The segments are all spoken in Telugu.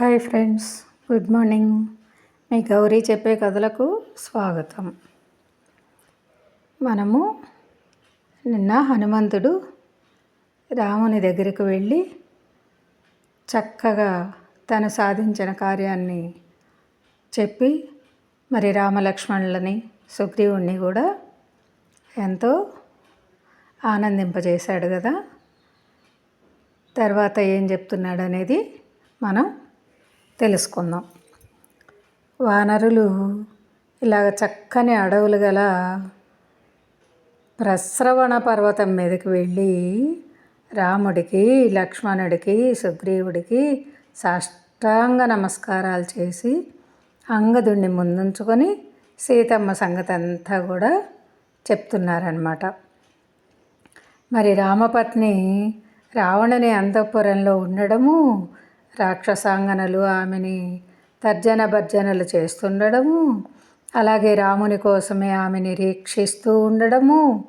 Hi friends good morning. మీ గౌరీ చెప్పే కథలకు స్వాగతం. మనము నిన్న హనుమంతుడు రాముని దగ్గరికి వెళ్ళి చక్కగా తను సాధించిన కార్యాన్ని చెప్పి మరి రామలక్ష్మణులని సుగ్రీవుణ్ణి కూడా ఎంతో ఆనందింపజేశాడు కదా. తర్వాత ఏం చెప్తున్నాడు అనేది మనం తెలుసుకుందాం. వానరులు ఇలాగ చక్కని అడవులు గల ప్రస్రవణ పర్వతం మీదకి వెళ్ళి రాముడికి లక్ష్మణుడికి సుగ్రీవుడికి సాష్టాంగ నమస్కారాలు చేసి అంగదుణ్ణి ముందుంచుకొని సీతమ్మ సంగతి అంతా కూడా చెప్తున్నారనమాట మరి రామపత్ని రావణుని అంతఃపురంలో ఉండడము రాక్షసాంగనలు ఆమెని తర్జన భర్జనలు చేస్తుండడము అలాగే రాముని కోసమే ఆమె నిరీక్షిస్తూ ఉండడము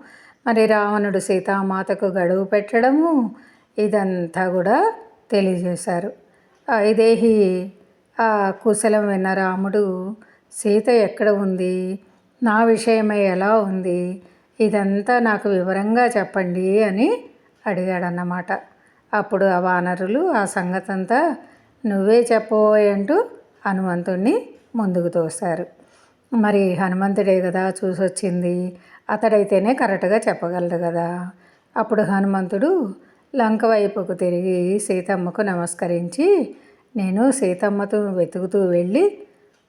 మరి రావణుడు సీతామాతకు గడువు పెట్టడము ఇదంతా కూడా తెలియజేశారు. ఇదేహి ఆ కుశలం విన్న రాముడు సీత ఎక్కడ ఉంది? నా విషయమై ఎలా ఉంది? ఇదంతా నాకు వివరంగా చెప్పండి అని అడిగాడన్నమాట. అప్పుడు ఆ వానరులు ఆ సంగతంతా నువ్వే చెప్పబోయ్ అంటూ హనుమంతుణ్ణి ముందుకు తోస్తారు. మరి హనుమంతుడే కదా చూసొచ్చింది. అతడైతేనే కరెక్ట్గా చెప్పగలడు కదా. అప్పుడు హనుమంతుడు లంక వైపుకు తిరిగి సీతమ్మకు నమస్కరించి నేను సీతమ్మతో వెతుకుతూ వెళ్ళి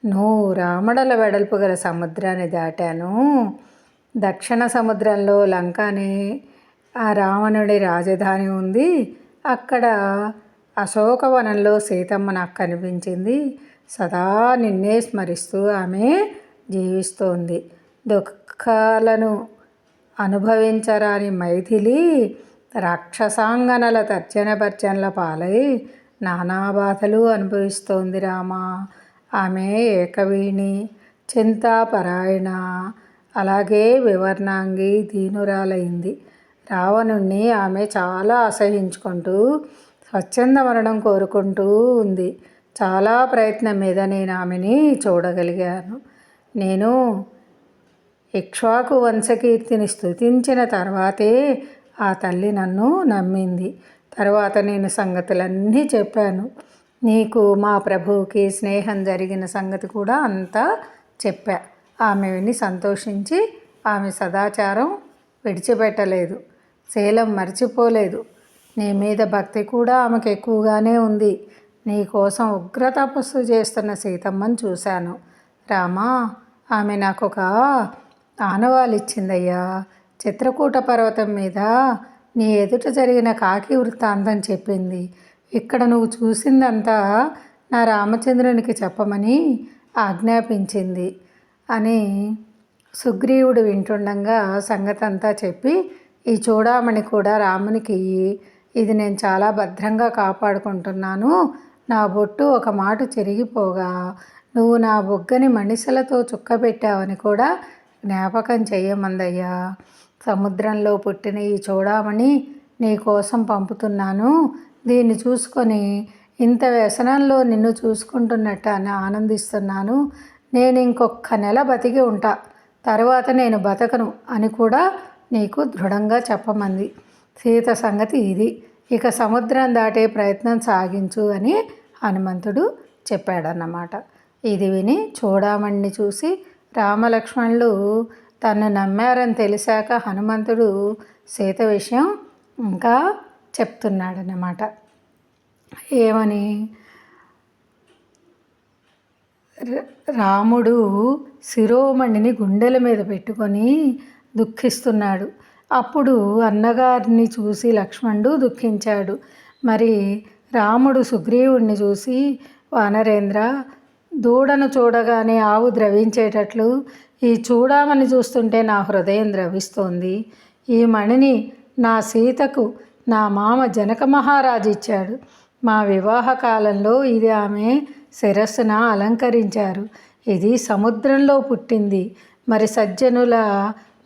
నువ్వు రామడల వెడల్పు గల సముద్రాన్ని దాటాను. దక్షిణ సముద్రంలో లంకని ఆ రావణుడి రాజధాని ఉంది. అక్కడ అశోకవనంలో సీతమ్మ నాకు కనిపించింది. సదా నిన్నే స్మరిస్తూ ఆమె జీవిస్తోంది. దుఃఖాలను అనుభవించరాని మైథిలి రాక్షసాంగనల తర్జన భర్జనల పాలై నానా బాధలు అనుభవిస్తోంది రామా. ఆమె ఏకవీణి చింతాపరాయణ అలాగే వివర్ణాంగి దీనురాలైంది. రావణుణ్ణి ఆమె చాలా అసహించుకుంటూ స్వచ్ఛంద మరణం కోరుకుంటూ ఉంది. చాలా ప్రయత్నం మీద నేను ఆమెని చూడగలిగాను. నేను ఇక్ష్వాకు వంశకీర్తిని స్థుతించిన తర్వాతే ఆ తల్లి నన్ను నమ్మింది. తర్వాత నేను సంగతులన్నీ చెప్పాను. నీకు మా ప్రభువుకి స్నేహం జరిగిన సంగతి కూడా అంతా చెప్పా. ఆమె విని సంతోషించి ఆమె సదాచారం విడిచిపెట్టలేదు. శీలం మర్చిపోలేదు. నీ మీద భక్తి కూడా ఆమెకు ఎక్కువగానే ఉంది. నీ కోసం ఉగ్ర తపస్సు చేస్తున్న సీతమ్మని చూశాను. రామా ఆమె నాకు ఒక ఆనవాలు ఇచ్చిందయ్యా చిత్రకూట పర్వతం మీద నీ ఎదుట జరిగిన కాకి వృత్తాంతం చెప్పింది. ఇక్కడ నువ్వు చూసిందంతా నా రామచంద్రునికి చెప్పమని ఆజ్ఞాపించింది అని సుగ్రీవుడు వింటుండగా సంగతంతా చెప్పి ఈ చూడామణి కూడా రామునికి ఇది నేను చాలా భద్రంగా కాపాడుకుంటున్నాను. నా బొట్టు ఒక మాట చెరిగిపోగా నువ్వు నా బొగ్గని మనిషిలతో చుక్కబెట్టావని కూడా జ్ఞాపకం చెయ్యమందయ్యా. సముద్రంలో పుట్టిన ఈ చూడామణి నీ కోసం పంపుతున్నాను. దీన్ని చూసుకొని ఇంత వ్యసనంలో నిన్ను చూసుకుంటున్నట్టు అని ఆనందిస్తున్నాను. నేను ఇంకొక నెల బతికి ఉంటా. తర్వాత నేను బతకను అని కూడా నీకు దృఢంగా చెప్పమంది. సీత సంగతి ఇది. ఇక సముద్రం దాటే ప్రయత్నం సాగించు అని హనుమంతుడు చెప్పాడన్నమాట. ఇది విని చూడమణ్ణి చూసి రామలక్ష్మణులు తను నమ్మారని తెలిసాక హనుమంతుడు సీత విషయం ఇంకా చెప్తున్నాడనమాట ఏమని? రాముడు శిరోమణిని గుండెల మీద పెట్టుకొని దుఃఖిస్తున్నాడు. అప్పుడు అన్నగారిని చూసి లక్ష్మణుడు దుఃఖించాడు. మరి రాముడు సుగ్రీవుడిని చూసి వానరేంద్ర దూడను చూడగానే ఆవు ద్రవించేటట్లు ఈ చూడామని చూస్తుంటే నా హృదయం ద్రవిస్తోంది. ఈ మణిని నా సీతకు నా మామ జనక మహారాజు ఇచ్చాడు. మా వివాహ కాలంలో ఇది ఆమె శిరస్సున అలంకరించారు. ఇది సముద్రంలో పుట్టింది. మరి సజ్జనుల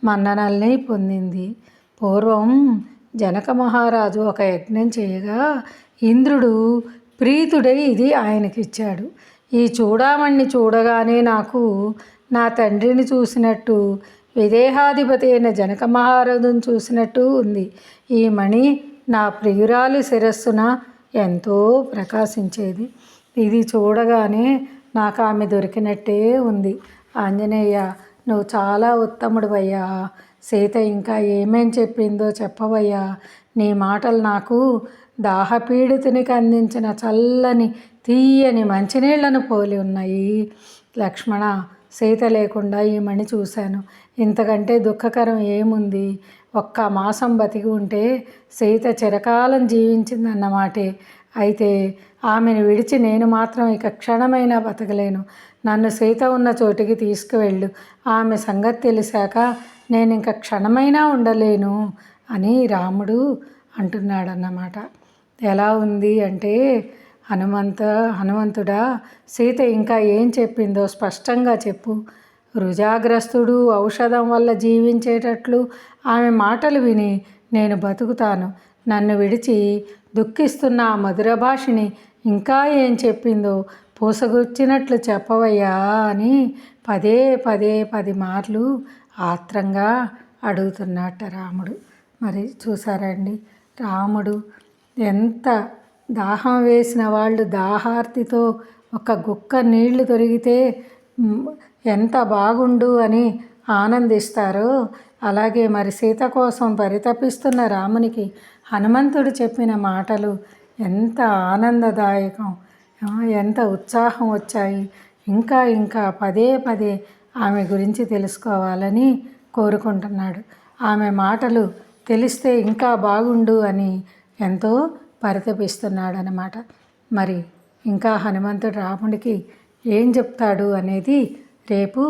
మన్ననల్ని పొందింది. పూర్వం జనక మహారాజు ఒక యజ్ఞం చేయగా ఇంద్రుడు ప్రీతుడై ఇది ఆయనకిచ్చాడు. ఈ చూడామణ్ణి చూడగానే నాకు నా తండ్రిని చూసినట్టు విదేహాధిపతి అయిన జనక మహారాజును చూసినట్టు ఉంది. ఈ మణి నా ప్రియురాలి శిరస్సున ఎంతో ప్రకాశించేది. ఇది చూడగానే నాకు ఆమె దొరికినట్టే ఉంది. ఆంజనేయ నువ్వు చాలా ఉత్తముడివయ్యా. సీత ఇంకా ఏమేం చెప్పిందో చెప్పవయ్యా. నీ మాటలు నాకు దాహపీడితునికి అందించిన చల్లని తీయని మంచినీళ్ళను పోలి ఉన్నాయి. లక్ష్మణ సీత లేకుండా ఈ మణి చూశాను. ఇంతకంటే దుఃఖకరం ఏముంది? ఒక్క మాసం బతికి ఉంటే సీత చిరకాలం జీవించిందన్నమాటే. అయితే ఆమెను విడిచి నేను మాత్రం ఇక క్షణమైనా బతకలేను. నన్ను సీత ఉన్న చోటికి తీసుకువెళ్ళు. ఆమె సంగతి తెలిసాక నేను ఇంక క్షణమైనా ఉండలేను అని రాముడు అంటున్నాడన్నమాట. ఎలా ఉంది అంటే హనుమంత హనుమంతుడా సీత ఇంకా ఏం చెప్పిందో స్పష్టంగా చెప్పు. రుజాగ్రస్తుడు ఔషధం వల్ల జీవించేటట్లు ఆమె మాటలు విని నేను బతుకుతాను. నన్ను విడిచి దుఃఖిస్తున్న ఆ మధుర భాషిని ఇంకా ఏం చెప్పిందో పూసగుచ్చినట్లు చెప్పవయ్యా అని పదే పదే పది మార్లు ఆత్రంగా అడుగుతున్నట్ట రాముడు. మరి చూసారండి రాముడు ఎంత దాహం వేసిన వాళ్ళు దాహార్తితో ఒక గుక్క నీళ్ళు దొరికితే ఎంత బాగుండు అని ఆనందిస్తారో అలాగే మరి సీత కోసం పరితపిస్తున్న రామునికి హనుమంతుడు చెప్పిన మాటలు ఎంత ఆనందదాయకం. ఎంత ఉత్సాహం వచ్చాయి. ఇంకా ఇంకా పదే పదే ఆమె గురించి తెలుసుకోవాలని కోరుకుంటున్నాడు. ఆమె మాటలు తెలిస్తే ఇంకా బాగుండు అని ఎంతో పరితపిస్తున్నాడు అనమాట మరి ఇంకా హనుమంతుడు రాముడికి ఏం చెప్తాడు అనేది రేపు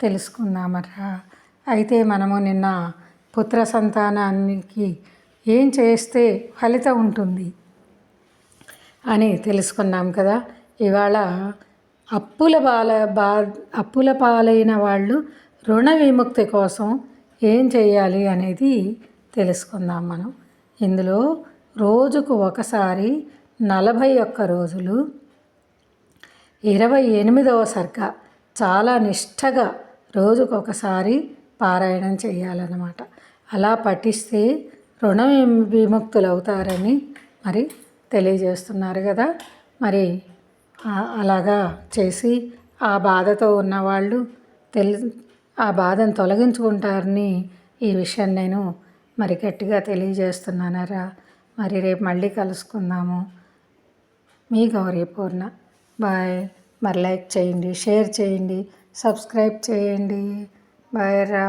తెలుసుకుందామరా అయితే మనము నిన్న పుత్ర సంతానానికి ఏం చేస్తే ఫలితం ఉంటుంది? అని తెలుసుకున్నాం కదా. ఇవాళ అప్పుల బాల బా అప్పుల పాలైన వాళ్ళు రుణ విముక్తి కోసం ఏం చేయాలి అనేది తెలుసుకుందాం మనం. ఇందులో రోజుకు ఒకసారి నలభై ఒక్క రోజులు ఇరవై ఎనిమిదవ సర్గ చాలా నిష్టగా రోజుకు ఒకసారి పారాయణం చేయాలన్నమాట. అలా పఠిస్తే రుణ విముక్తులు అవుతారని మరి తెలియజేస్తున్నారు కదా. మరి అలాగా చేసి ఆ బాధతో ఉన్నవాళ్ళు తెలి ఆ బాధను తొలగించుకుంటారని ఈ విషయాన్ని నేను మరి గట్టిగా తెలియజేస్తున్నానరా మరి రేపు మళ్ళీ కలుసుకుందాము. మీ గౌరీ పూర్ణ బాయ్. మరి లైక్ చేయండి షేర్ చేయండి సబ్స్క్రైబ్ చేయండి. బాయ్ రా.